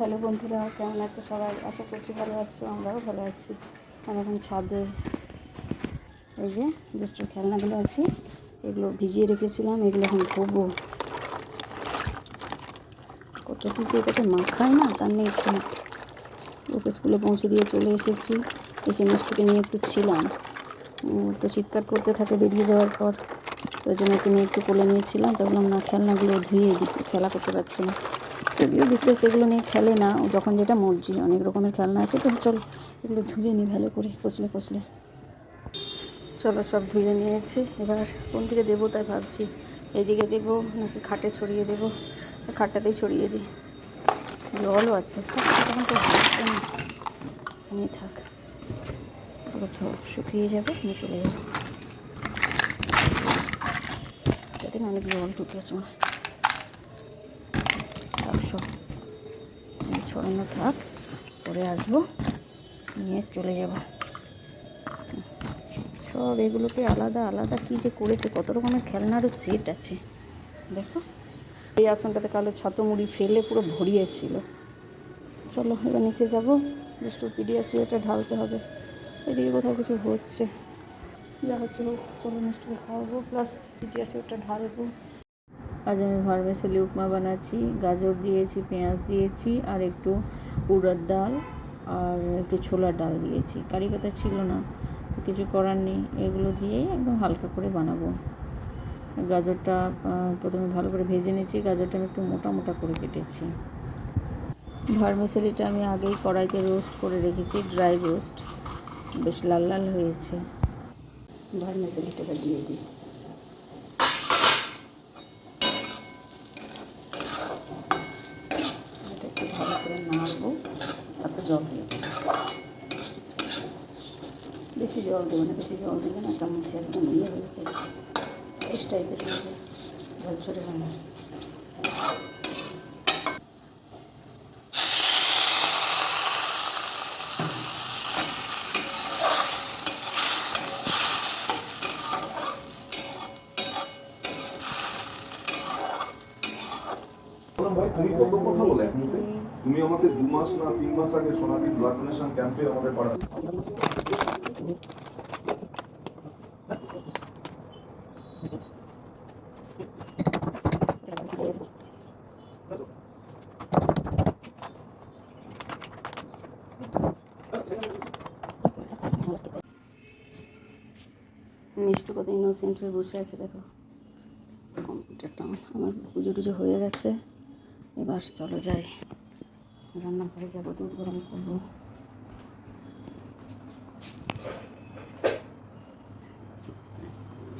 Hello বন্ধুরা, কেমন আছে সবাই? আশা করছি ভালো আছো, আমরাও ভালো আছি। আমি এখন ছাদে এই যে দুষ্টুর খেলনাগুলো আছে, এগুলো ভিজিয়ে রেখেছিলাম, এগুলো এখন ধোবো। কত কিছু কত মাখায় না, তার নেই ওকে স্কুলে পৌঁছে দিয়ে চলে এসেছি, এসে মিষ্টিকে নিয়ে একটু ছিলাম। তো চিৎকার করতে থাকে বেরিয়ে যাওয়ার পর, তো ওই জন্য ওকে নিয়ে একটু কোলে নিয়েছিলাম, তো বললাম না, খেলনাগুলো ধুয়ে দিই খেলা করতে পারছি না। যদিও বিশেষ এগুলো নিয়ে খেলে না। যখন যেটা মর্জি, অনেক রকমের খেলনা আছে। তো চল, এগুলো ধুয়ে নিই ভালো করে কচলে কচলে চলো সব ধুয়ে নিয়েছি। এবার কোন দিকে দেবো তাই ভাবছি। এইদিকে দেবো নাকি খাটে ছড়িয়ে দেবো? খাটটাতেই ছড়িয়ে দিই। জলও আছে। তখন তো থাক। শুকিয়ে যাবে, আমি চলে যাব। সেদিন অনেক জল ঢুকেছে। এই ছড়ানো থাক, পরে আসব, নিয়ে চলে যাব। সব এগুলোকে আলাদা আলাদা কি যে করেছে, কত রকমের খেলনারও সেট আছে। দেখো, এই আসনটাতে কালো ছাতো মুড়ি ফেলে পুরো ভরিয়েছিল চলো, এবার নিচে যাব। দুষ্টু পিডিয়াসিওটা ঢালতে হবে। এদিকে কোথাও কিছু হচ্ছে। যা হচ্ছে হোক, চলো মিষ্টিকে খাওয়াবো। প্লাস পিডিয়াসিওটা ঢালবো। আজ আমি ভার্মেসেলি উপমা বানাচ্ছি, গাজর দিয়েছি, পেঁয়াজ দিয়েছি, আর একটু উড়ার ডাল আর একটু ছোলার ডাল দিয়েছি। কারি পাতা ছিল না, তো কিছু করার নেই। এগুলো দিয়েই একদম হালকা করে বানাবো। গাজরটা প্রথমে ভালো করে ভেজে নিয়েছি। গাজরটা আমি একটু মোটা মোটা করে কেটেছি। ভার্মেসেলিটা আমি আগেই কড়াইতে রোস্ট করে রেখেছি, ড্রাই রোস্ট। বেশ লাল লাল হয়েছে। ভার্মেসেলিটাকে দিয়ে দিই এটা একটু ভালো করে নাড়বো তারপর জল দিয়ে দেবো বেশি জল দেবো না, বেশি জল দিলে না কেমন সেরকম ইয়ে হয়ে যায়। বেশ টাইপের হয়ে যায় ছড়ে হয় না তুমি কত আমাকে দু মাস না তিন মাস আগে সোনালী ব্লাড ডোনেশন ক্যাম্পে আমাদের পাড়া মিষ্টি কত ইনোসেন্ট হয়ে বসে আছে, দেখো। কম্পিউটারটা আমার পুজো টুজো হয়ে গেছে। এবার চলো যাই। রান্নাঘরে যাব, দুধ গরম করব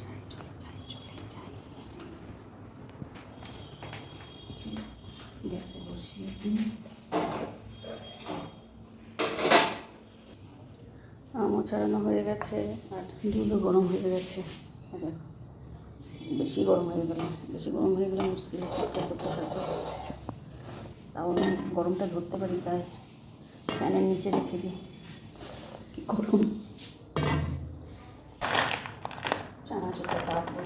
যাই, চলো যাই, চলে যাই। গ্যাসে বসিয়ে দিই আমও ছাড়ানো হয়ে গেছে আর দুধও গরম হয়ে গেছে। বেশি গরম হয়ে গেল, বেশি গরম হয়ে গেলে মুশকিল চিৎকার করতে থাকবে তাও গরমটা ধরতে পারি, তাই ফ্যানের নিচে রেখে দিই। কি গরম। চানাচুরটা কাটবো।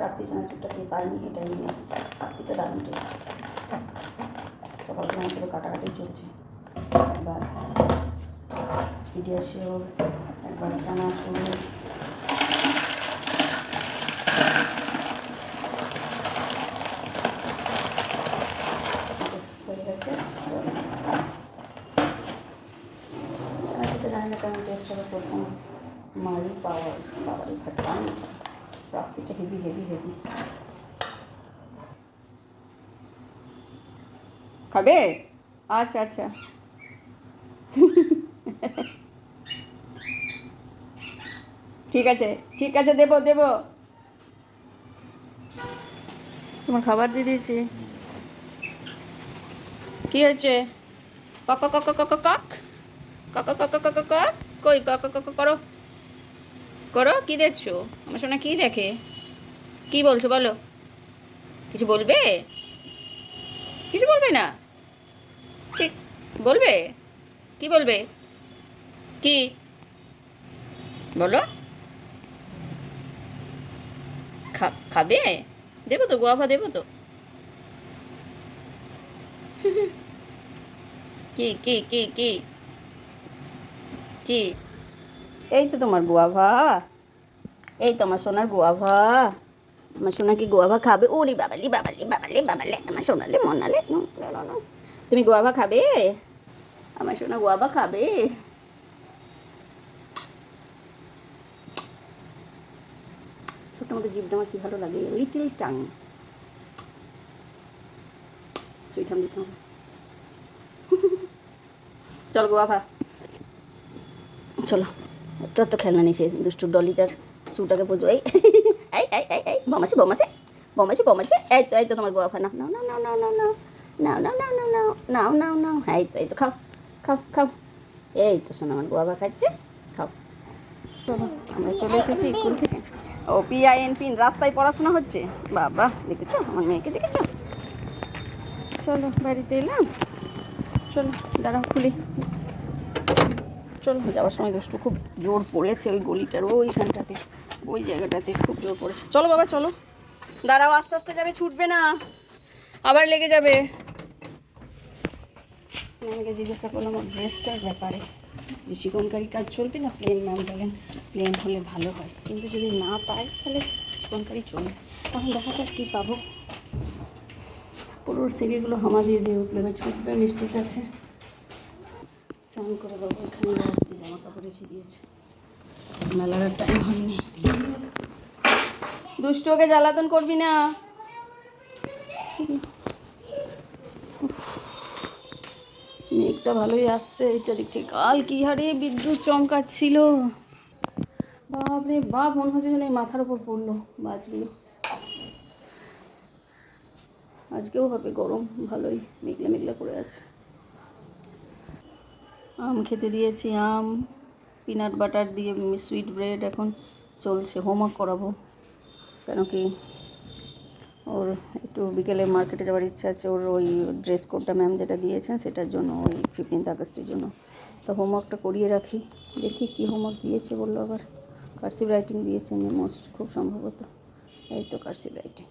রাত্রি চানাচুরটা খেয়ে পাইনি এটাই নিয়ে এসেছি। রাত্রিটা দারুণ টেস্ট সকালবেলা আমাদের কাটাকাটি চলছে। এবার পিডিয়াশিওর একবার চানাচুর হয়ে কেমন টেস্ট হবে। প্রথম মারি পাওয়ার পাওয়ারই খাটলাম প্রাপ্তিটা হেভি হেভি হেভি খাবে? আচ্ছা আচ্ছা। ঠিক আছে ঠিক আছে দেবো দেবো তোমার খাবার দিয়ে দিয়েছি কি হয়েছে কক কক কক কক কক কক কক কক কই কক কক করো করো কি দেখছ আমার সোনা কি দেখে কি বলছো বলো কিছু বলবে কিছু বলবে না ঠিক বলবে কি বলবে কি বলো খাবে? দেবো তো গোয়াভা দেবো তো কে কে কে কে? কে? এই তো তোমার গোয়াভা এই তো আমার সোনার গোয়াভা আমার সোনা কি গোয়াভা খাবে? ওরে বাবালি বাবালি বাবালি বাবালি। আমার সোনালে মনালে। তুমি গোয়াভা খাবে? আমার সোনা গোয়াভা খাবে ছোট মতো জিভটা আমার কি ভালো লাগে লিটিল টাং সুইট হাম দিতে হবে চলো গোয়াভা চলো তোর তো খেলনা নিছে দুষ্টু ডলিটার শুটাকে পুজো এই এই এই এই এই বমাসি বমাসি বমাসি বমাসি এই তো এই তো তোমার গোয়াফা নাও নাও নাও নাও নাও নাও নাও নাও নাও নাও নাও নাও নাও নাও হ্যাঁ এই তো এই তো খাও খাও খাও এই তো শোনো আমার গোয়াভা খাচ্ছে খাও আমরা চলে এসেছি স্কুল থেকে ও পিআইএন পিন রাস্তায় পড়াশোনা হচ্ছে? বাবা, দেখেছ? আমার মেয়েকে দেখেছ? চলো, বাড়িতে এলাম। চলো, দাঁড়াও, খুলি। চলো, যাওয়ার সময় দুষ্টু খুব জোর পড়েছে ওই গলিটার ওইখানটাতে ওই জায়গাটাতে খুব জোর পড়েছে। চলো, বাবা, চলো। দাঁড়াও, আস্তে আস্তে যাবে, ছুটবে না। আবার লেগে যাবে। ম্যামকে জিজ্ঞাসা করলাম, ওর ড্রেসটার ব্যাপারে। যে চিকনকারি কাজ চলবে না প্লেন ম্যাম বলেন প্লেন হলে ভালো হয়। কিন্তু যদি না পাই, তাহলে চিকনকারি চলবে। তখন দেখা যাক কী পাবো। পুরো সিঁড়িগুলো হামা দিয়ে দিয়ে উঠলে, এবার ছুটবে মিষ্টির কাছে চান করে বাবু, এখানে রাখতে জামা কাপড় রেখে দিয়েছে। মেলার টাইম হয়নি। দুষ্ট ওকে জ্বালাতন করবি না। মেঘটা ভালোই আসছে এটা দিক থেকে। কাল কি হারে বিদ্যুৎ চমকাচ্ছিল? বাপ রে বাপ, মনে হচ্ছে যেন এই মাথার উপর পড়ল বাজগুলো। আজকেও হবে গরম, ভালোই, মেঘলা মেঘলা করে আছে। আম খেতে দিয়েছি, আম পিনাট বাটার দিয়ে সুইট ব্রেড এখন চলছে হোমওয়ার্ক করাবো। কেন কি ওর একটু বিকেলে মার্কেটে যাওয়ার ইচ্ছা আছে, ওর ওই ড্রেস কোডটা ম্যাম যেটা দিয়েছেন সেটার জন্য, ওই ফিফটিন্থ আগস্টের জন্য। তো হোমওয়ার্কটা করিয়ে রাখি, দেখি কী হোমওয়ার্ক দিয়েছে বলল আবার। কার্সিভ রাইটিং দিয়েছে মোস্ট খুব সম্ভবত। এই তো কার্সিভ রাইটিং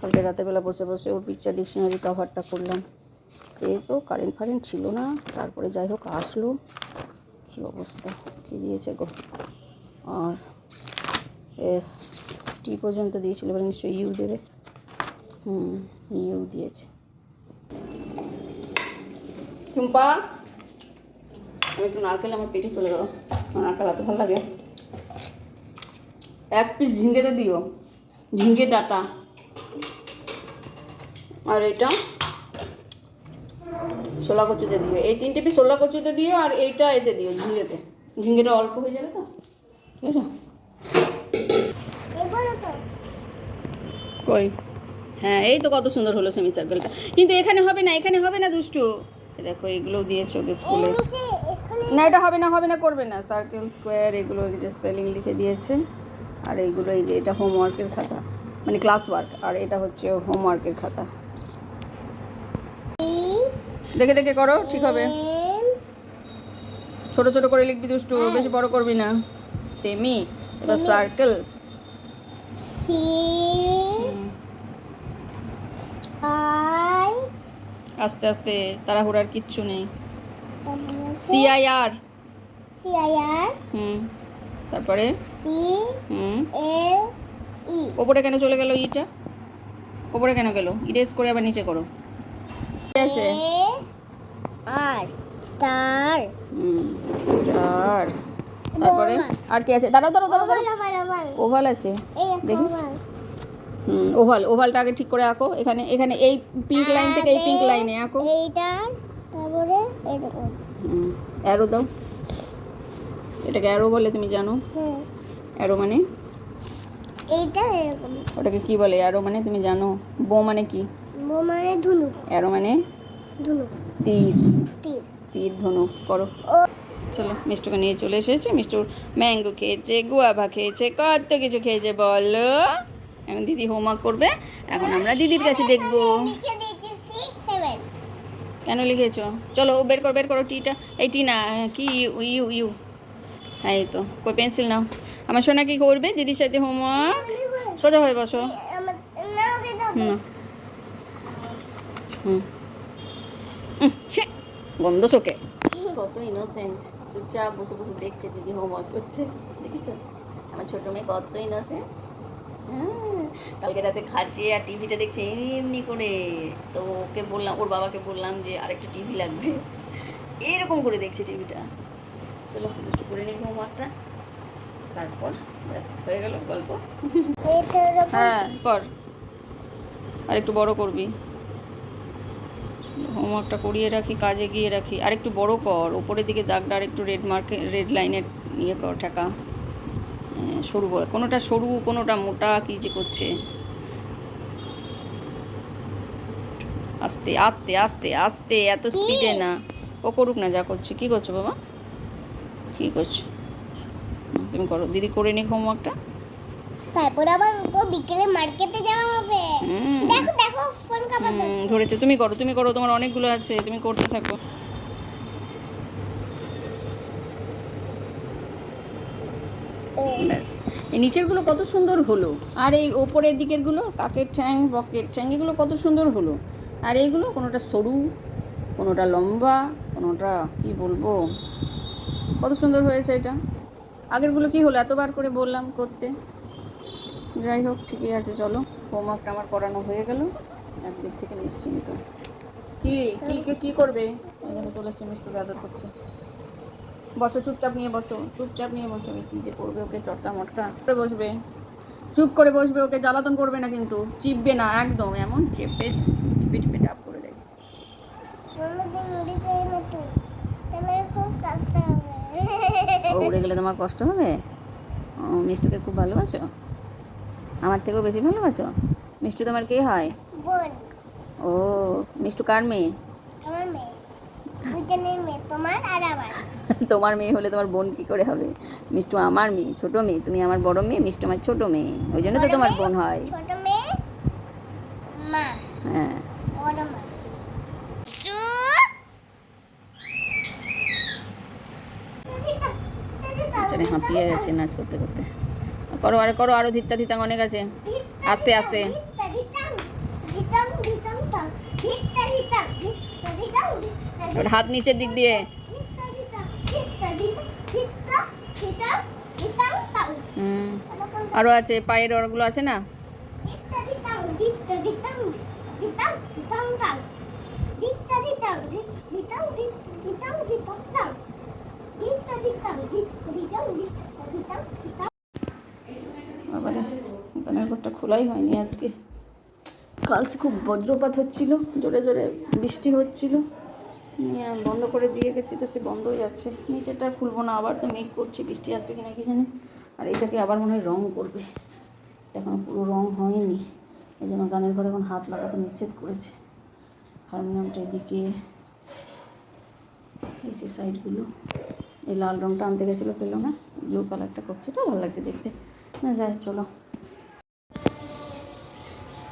কালকে রাতেরবেলা বসে বসে ওর পিকচার ডিকশনারি কভারটা করলাম। সে তো কারেন্ট ফারেন্ট ছিল না, তারপরে যাই হোক আসলো। কী অবস্থা, কী দিয়েছে গো? আর এস টি পর্যন্ত দিয়েছিল, এবার নিশ্চয়ই ইউ দেবে। হুম ইউ দিয়েছে। টুম্পা, আমি একটু নারকেল আমার পেটে চলে গেল। নারকেল এত ভালো লাগে। এক পিস ঝিঙ্গেতে দিও। ঝিঙ্গে ডাটা। আর এটা ছোলা কচুতে দিও। এই তিনটে পিস ছোলা কচুতে দিও আর এইটা এতে দিও ঝিঙ্গেতে। ঝিঙ্গেটা অল্প হয়ে যাবে তো? ঠিক আছে? কই? হ্যাঁ এই তো কত সুন্দর হলো সেমি সার্কেলটা কিন্তু এখানে হবে না এখানে হবে না দুষ্টু? দেখো এগুলোও দিয়েছে ওদের স্কুলে না এটা হবে না হবে না করবে না। সার্কেল স্কোয়ার এগুলো এই যে স্পেলিং লিখে দিয়েছে। আর এইগুলো এই যে এটা হোমওয়ার্কের খাতা। মানে ক্লাস ওয়ার্ক আর এটা হচ্ছে হোমওয়ার্কের খাতা। দেখে দেখে করো ঠিক হবে। ছোট ছোট করে লিখবি দুষ্টু বেশি বড় করবি না। সেমি এবার সার্কেল C আস্তে আস্তে তাড়াহুড়ার কিচ্ছু নেই। সিআইআর R হুম তারপরে? C হুম L E ওপরে কেন চলে গেল ইটা? ওপরে কেন গেল? ইরেজ করে আবার নিচে করো। ঠিক আছে? R star হুম স্টার। তারপরে? আর কি আছে? দাঁড়াও দাঁড়াও দাঁড়াও ওভাল আছে। এই দেখি। ওভাল ওভালটা আগে ঠিক করে আঁকো। এখানে এখানে এই পিঙ্ক লাইন থেকে এই পিঙ্ক লাইনে আঁকো। এইটা তারপরে এরকম অ্যারো দাও। এটাকে অ্যারো বলে তুমি জানো? হ্যাঁ। অ্যারো মানে? এইটা এরকম। ওটাকে কি বলে? অ্যারো মানে তুমি জানো? বো মানে কি? বো মানে ধনুক। অ্যারো মানে? ধনুক। তীর। তীর। তীর ধনুক করো। চলো মিষ্টুকে নিয়ে চলে এসেছে। মিষ্টু ম্যাঙ্গো খেয়েছে গুয়াভা খেয়েছে কত কিছু খেয়েছে বলো? এখন দিদি হোমওয়ার্ক করবে এখন আমরা দিদির কাছে দেখব। কেন লিখেছ? চলো বের করো বের করো টিটা এই টি না হ্যাঁ, কি ইউ ইউ ইউ। হ্যাঁ এই তো কই পেন্সিল নাও। আমার সোনা কি করবে? দিদির সাথে হোমওয়ার্ক সোজা হয়ে বসো। হুম হুম। উম, বন্ধ চোখে কত ইনোসেন্ট চুপচাপ বসে বসে দেখছে দিদি হোমওয়ার্ক করছে। দেখেছ? আমার ছোট মেয়ে কত ইনোসেন্ট কালকে রাতে খাচ্ছে আর টিভিটা দেখছে এমনি করে। তো ওকে বললাম, ওর বাবাকে বললাম যে আরেকটা টিভি লাগবে। এরকম করে দেখছে টিভিটা। চলো একটু করে নিই হোমওয়ার্কটা তারপর ব্যাস, হয়ে গেল গল্প। হ্যাঁ কর। আর একটু বড় করবি। হোমওয়ার্কটা করিয়ে রাখি, কাজে গিয়ে রাখি। আর একটু বড় কর, ওপরের দিকে দাগটা আর একটু রেড মার্কে রেড লাইনের ইয়ে কর, ঠেকা। সরু বড় কোনোটা সরু কোনোটা মোটা কী যে করছে। আস্তে আস্তে আস্তে আস্তে এত স্পিডে না। ও করুক না যা করছে। কি করছ বাবা? কি করছ? তুমি করো দিদি করে নিক হোমওয়ার্কটা তারপর আবার ও বিকেলে মার্কেটে যাওয়া হবে। দেখো দেখো ফোন কাপড় ধরেছে। তুমি করো তুমি করো তোমার অনেকগুলো আছে। তুমি করতে থাকো। ব্যাস। নিচেরগুলো কত সুন্দর হলো। আর এই ওপরের দিকেরগুলো, কাকের ঠ্যাং, বকের ঠ্যাং, এগুলো কত সুন্দর হলো। আর এইগুলো কোনোটা সরু, কোনোটা লম্বা, কোনোটা কি বলব? কত সুন্দর হয়েছে এটা। আগেরগুলো কি হলো? এতবার করে বললাম করতে। যাই হোক, ঠিকই আছে, চলো। হোমওয়ার্কটা আমার করানো হয়ে গেল। একদিক থেকে নিশ্চিন্ত। কি কি, কি- করবে? চলে এসছে মিষ্টিকে আদর করতে। বসো চুপচাপ নিয়ে বসো চুপচাপ নিয়ে বসো। কি যে করবে ওকে চটকা মটকা? করে বসবে। চুপ করে বসবে ওকে জ্বালাতন করবে না কিন্তু। চিপবে না একদম। এমন চেপে টিপে টিপে টাপ করে দেয়। উড়ে গেলে তোমার কষ্ট হবে? ও মিষ্টিকে খুব ভালোবাসো? আমার থেকেও বেশি ভালোবাসো? মিষ্টি তোমার কে হয়? ও মিষ্টু কার মেয়ে? আমার মেয়ে। তোমার মেয়ে হলে তোমার বোন কি করে হবে? মিষ্টু আমার মেয়ে ছোট মেয়ে তুমি আমার বড় মেয়ে মিষ্টু আমার ছোট মেয়ে। ওই জন্য তো তোমার বোন হয়। ছোট মেয়ে মা। হ্যাঁ। বড় মা। পিছনে হাঁপিয়ে গেছে নাচ করতে করতে। করো আরে করো আরও ধিত্তা ধিতাং অনেক আছে। আস্তে আস্তে। এবার হাত নিচের দিক দিয়ে। হুম আরও আছে, পায়ের ওরগুলো আছে না? ঘরটা খোলাই হয়নি আজকে। কাল খুব বজ্রপাত হচ্ছিল, জোরে জোরে বৃষ্টি হচ্ছিল। নিয়ে বন্ধ করে দিয়ে গেছি তো সে বন্ধই আছে নিচেটা খুলবো না আবার, তো মেঘ করছে, বৃষ্টি আসবে কিনা কি জানি। আর এটাকে আবার মনে হয় রং করবে। এখনও পুরো রং হয়নি। এই জন্য গানের ঘরে এখন হাত লাগাতে নিষেধ করেছে। হারমোনিয়ামটা এদিকে, এই সাইডগুলো। এই লাল রংটা আনতে গেছিল পেল না। ব্লু কালারটা করছে, এটা ভালো লাগছে দেখতে। না, যাই চলো।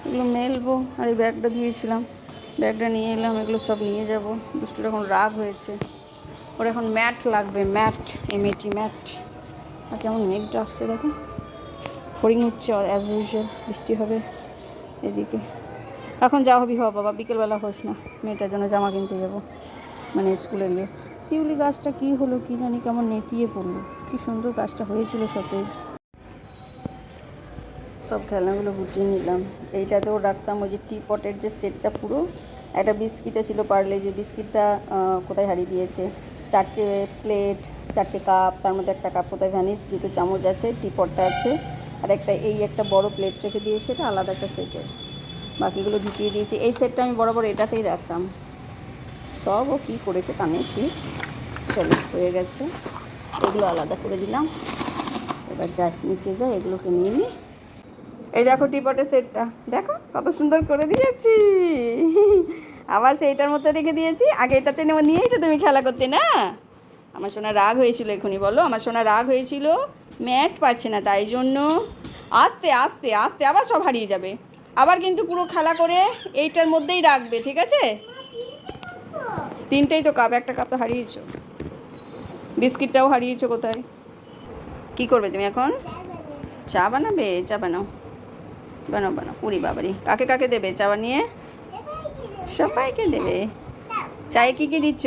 এগুলো মেলবো। আর এই ব্যাগটা ধুয়েছিলাম। ব্যাগটা নিয়ে এলাম, এগুলো সব নিয়ে যাব। দুষ্টুর এখন রাগ হয়েছে। ওর এখন ম্যাট লাগবে, ম্যাট এমএটি ম্যাট। আর কেমন মেঘটা আসছে দেখো। হরিং হচ্ছে অ্যাজ ইউজুয়াল বৃষ্টি হবে এদিকে। এখন যা হবি হ বাবা, বিকেলবেলা হোস না। মেয়েটার জন্য জামা কিনতে যাব মানে স্কুলে গিয়ে। শিউলি গাছটা কি হলো, কি জানি কেমন নেতিয়ে পড়ল। কি সুন্দর গাছটা হয়েছিল সতেজ। সব খেলনাগুলো গুটিয়ে নিলাম। এইটাতেও রাখতাম ওই যে টি পটের যে সেটটা পুরো, একটা বিস্কিটে ছিল পারলে, যে বিস্কিটটা কোথায় হারিয়ে দিয়েছে? চারটে প্লেট চারটে কাপ তার মধ্যে একটা কাপ কোথায় ভ্যানিস দুটো চামচ আছে টি পটটা আছে, আর একটা এই একটা বড় প্লেট রেখে দিয়েছে, এটা আলাদা একটা সেটের বাকিগুলো ঢুকিয়ে দিয়েছি। এই সেটটা আমি বরাবর এটাতেই রাখতাম। সব ও কী করেছে কানে ঠিক। চলো হয়ে গেছে। এগুলো আলাদা করে দিলাম। এবার যাই, নিচে যাই, এগুলোকে নিয়ে নিই এই দেখো টিপটের সেটটা দেখো, কত সুন্দর করে দিয়েছি। আবার সেইটার মতো রেখে দিয়েছি। আগে এটাতে নেওয়া নিয়েই তো তুমি খেলা করতে, না? আমার সোনা রাগ হয়েছিল এখনই, বলো। আমার সোনা রাগ হয়েছিল, ম্যাট পাচ্ছে না, তাই জন্য আস্তে আস্তে আস্তে আবার সব হারিয়ে যাবে। আবার কিন্তু পুরো খেলা করে এইটার মধ্যেই রাখবে, ঠিক আছে? তিনটেই তো কাপ একটা কাপ তো হারিয়েছো। বিস্কিটটাও হারিয়েছো কোথায়? কি করবে তুমি এখন? চা বানাবে? চা বানাও। বানাও বানাও পুরি বাবারি। কাকে কাকে দেবে? চা বানিয়ে সবাইকে দেবে। চায়ে কি কি দিচ্ছ?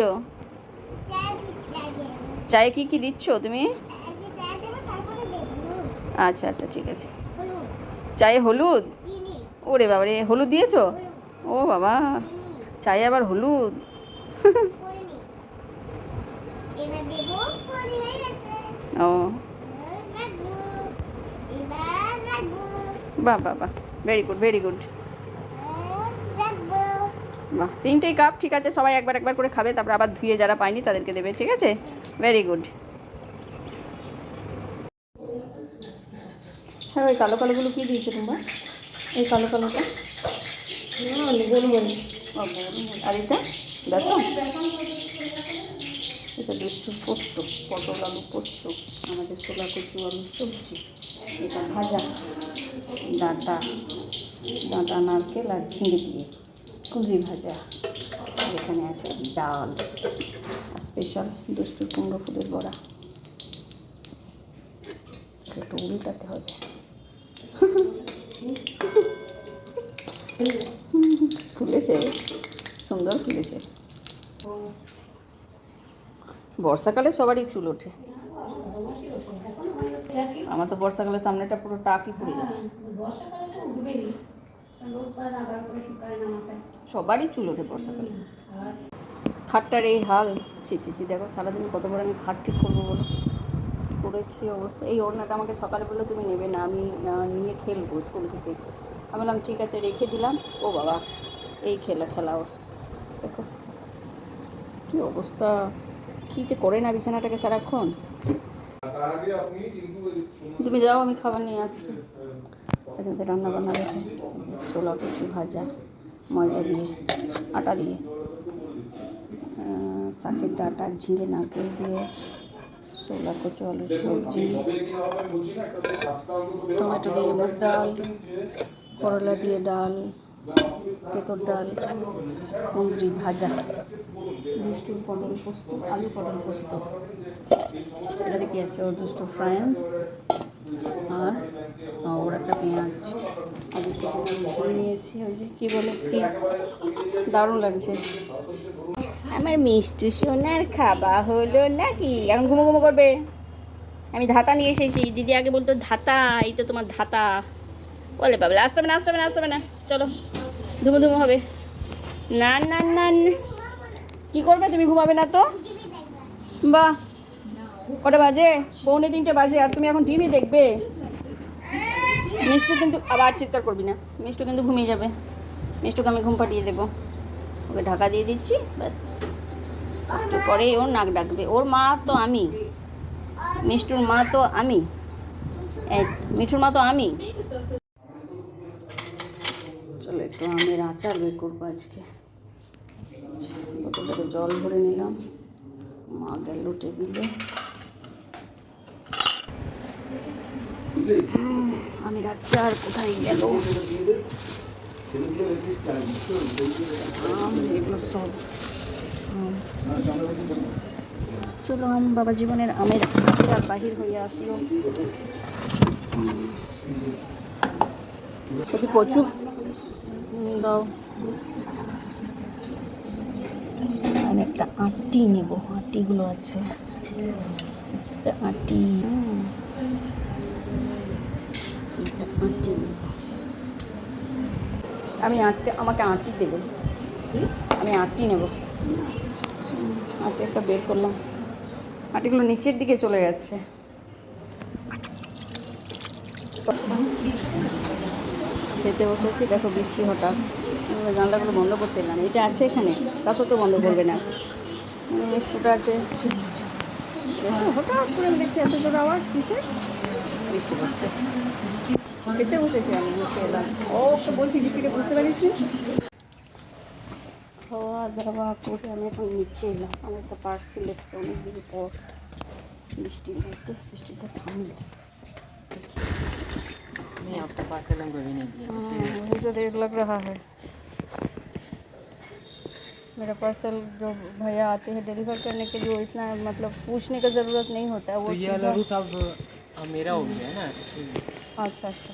চায় কি কি দিচ্ছ তুমি? আচ্ছা আচ্ছা ঠিক আছে। চায়ে হলুদ? ওরে বাবা রে হলুদ দিয়েছ? ও বাবা চায়ে আবার হলুদ? ও এবার রাখব এবার রাখব বাহ বাহ বাহ ভেরি গুড ভেরি গুড বাহ তিনটেই কাপ ঠিক আছে সবাই একবার একবার করে খাবে তারপর আবার ধুয়ে যারা পায়নি তাদেরকে দেবে ঠিক আছে? ভেরি গুড হ্যাঁ ওই কালো কালোগুলো কী দিয়েছ তোমরা? এই কালো কালোটা? আর এটা? বেসন? এটা দুষ্টু পোস্ত, পটল আলু পোস্ত, আমাদের ছোলা কচু আলু সবজি, এটা ভাজা, ডাঁটা ডাঁটা, নারকেল আর ঝিঙে দিয়ে কুঁদরি ভাজা। এখানে আছে ডাল, আর স্পেশাল দুষ্টু কুমড়ো ফুলের বড়া। একটু উল্টাতে হবে। ফুলেছে, সুন্দর ফুলেছে। বর্ষাকালে সবারই চুল ওঠে। আমার তো বর্ষাকালে সামনেটা পুরো টাকই পড়ে যায় সবারই চুল ওঠে বর্ষাকালে। খাটটার এই হাল, ছি ছি ছি, দেখো সারাদিন কত বড় আমি খাট ঠিক করব বলো? কী করেছি অবস্থা? এই ওড়নাটা আমাকে সকালে বলল, তুমি নেবে না, আমি নিয়ে খেলব স্কুল থেকে এসে। আমি বললাম, ঠিক আছে, রেখে দিলাম। ও বাবা, এই খেলা খেলা ওর। দেখো, কী অবস্থা। কী যে করে না বিছানাটাকে সারাক্ষণ? তুমি যাও আমি খাবার নিয়ে আসছি। রান্না বান্না ছোলা কচু ভাজা ময়দা দিয়ে আটা দিয়ে শাকের ডাটা ঝিঙে নারকেল দিয়ে ছোলা কচু আলুর সবজি টমেটো দিয়ে মুগ ডাল করলা দিয়ে ডাল তেঁতর ডাল কুঁদরি ভাজা দুষ্টুর পটল পোস্ত, আলু পটল পোস্ত। এটাতে কি আছে? ও দুষ্টুর ফ্রাইন্স আর ওর একটা পেঁয়াজ। দুষ্টু খেয়ে নিয়েছি। ওই যে কী বলে কি? দারুণ লাগছে। আমার মিষ্টি সোনার খাবা হলো নাকি? এখন ঘুমো ঘুমো করবে। আমি ধাতা নিয়ে এসেছি। দিদি আগে বলতো ধাতা, এই তো তোমার ধাতা। বলে বাবলা আসতে হবে না আসতে হবে না আসতে হবে না। চলো, ধুমো ধুমো হবে। না না না। কি করবে তুমি? ঘুমাবে না তো? বাহ, কটা বাজে? পৌনে তিনটে বাজে, আর তুমি এখন টিভি দেখবে। মিষ্টু কিন্তু আবার চিৎকার করবি না। মিষ্টু কিন্তু ঘুমিয়ে যাবে। মিষ্টুকে আমি ঘুম পাঠিয়ে দেবো। ওকে ঢাকা দিয়ে দিচ্ছি, ব্যাস। একটু পরে ওর নাক ডাকবে। ওর মা তো আমি। মিষ্টুর মা তো আমি। মিঠুর মা তো আমি। একটু আমের আচার বের করব আজকে। বোতলটাতে জল ভরে নিলাম। মা গেল টেবিলে। উম, আমের আচার কোথায় গেল? আম এগুলো সব। আম। চলো আম বাবা জীবনের আমের আচার বাহির হয়ে আসিও কচু? দাও। আমি একটা আটি নেব। আটিগুলো আছে। আটি। আটি নেব। আমি আটটি আমাকে আটি দেবে। আমি আটি নেব। আটি একটা বের করলাম। আটিগুলো নিচের দিকে চলে যাচ্ছে খেতে বসেছি দেখো বৃষ্টি হঠাৎ। জানলাগুলো বন্ধ করতে এলাম এটা আছে এখানে, তা সত্ত্বেও বন্ধ করবে না। মিষ্টুটা আছে। হঠাৎ করে দেখছি এত জোর আওয়াজ, কিসের? বৃষ্টি পড়ছে খেতে বসেছি আমি নিচে এলাম ও, তো বলছি, জিপিকে বুঝতে পারিস নি? খাওয়া দাওয়া করে আমি এখন নিচে এলাম। আমার একটা পার্সেল এসছে অনেক দিন পর বৃষ্টির মধ্যে বৃষ্টিটা থামলো। नहीं आपका पार्सल हमको भी नहीं दिया हाँ, वही तो देख लग रहा है मेरा पार्सल जो भैया आते हैं डिलीवर करने के लिए वो इतना मतलब पूछने का ज़रूरत नहीं होता है वो तो ये वाला सीधा रूट अब अब मेरा हो गया है ना इसलिए আচ্ছা আচ্ছা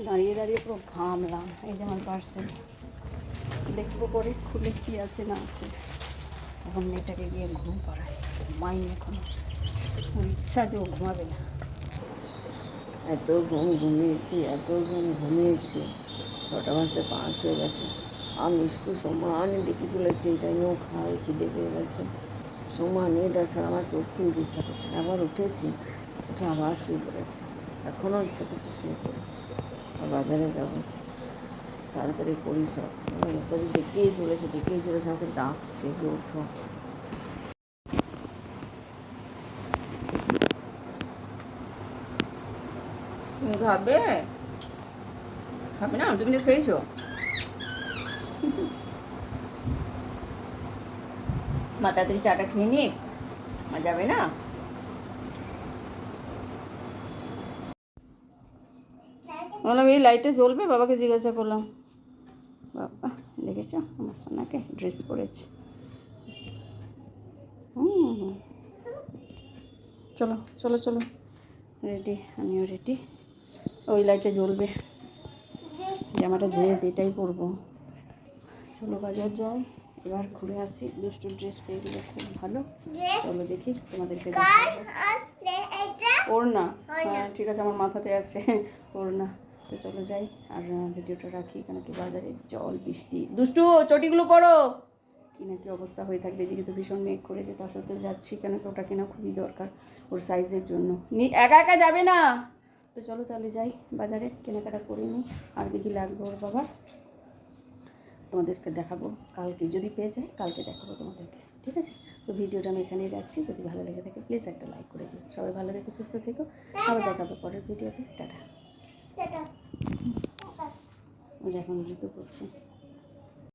দাঁড়িয়ে দাঁড়িয়ে পুরো ঘামলাম এই যে আমার পার্সেল দেখবো পরে খুলে কি আছে না আছে এখন মেয়েটাকে গিয়ে ঘুম পাড়াই মাই এখন ওর ইচ্ছা যে ও ঘুমাবে না এত ঘুম ঘুমিয়েছি, এত ঘুম ঘুমিয়েছি। ছটা বাজতে পাঁচ হয়ে গেছে। আর মিষ্টু সমান ডেকে চলেছি, এই টাইমেও খাই খিদে পেয়ে গেছে। সমান এটা ছাড়া আমার চোখ খুলতে ইচ্ছা করছে। আবার উঠেছি, উঠে আবার শুয়ে পড়েছি। এখনও ইচ্ছা করছে শুয়ে পড়ে। আর বাজারে যাব। তাড়াতাড়ি করি সব। বেচারি ডেকেই চলেছে ডেকেই চলেছে, আমাকে ডাকছে যে ওঠো। খাবে? খাবে না? তুমি তো খেয়েছো? মা তাড়াতাড়ি চাটা খেয়ে নি মা যাবে না? বললাম, এই লাইটে জ্বলবে? বাবাকে জিজ্ঞাসা করলাম। বাবা, দেখেছ? আমার সোনাকে ড্রেস পরেছে। হুম। চলো চলো চলো। রেডি আমিও রেডি ওই লাইটে জ্বলবে। জামাটা যে এটাই পরবো। চলো বাজার যাই, এবার ঘুরে আসি। দুষ্টু ড্রেস পেয়ে খুব ভালো। চলো দেখি তোমাদেরকে ওর না হ্যাঁ ঠিক আছে, আমার মাথাতে আছে ওর না তো চলো যাই, আর ভিডিওটা রাখি, কেন কি বাজারে জল, বৃষ্টি। দুষ্টু, চটিগুলো পড়ো কি না কি অবস্থা হয়ে থাকবে, এদিকে তো ভীষণ মেঘ করেছে তা সত্ত্বেও যাচ্ছি, কেন কি ওটা কেনা খুবই দরকার ওর সাইজের জন্য। একা একা যাবে না। তো চলো তাহলে যাই বাজারে কেনাকাটা করে নিই। আর কি কি লাগবে ওর বাবা তোমাদেরকে দেখাবো কালকে। যদি পেয়ে যাই কালকে দেখাবো তোমাদেরকে। ঠিক আছে? তো ভিডিওটা আমি এখানেই রাখছি। যদি ভালো লেগে থাকে প্লিজ একটা লাইক করে দিও। সবাই ভালো থেকো সুস্থ থেকো। আবার দেখাবো পরের ভিডিওতে। টাটা। ওরা এখন জুতো করছে।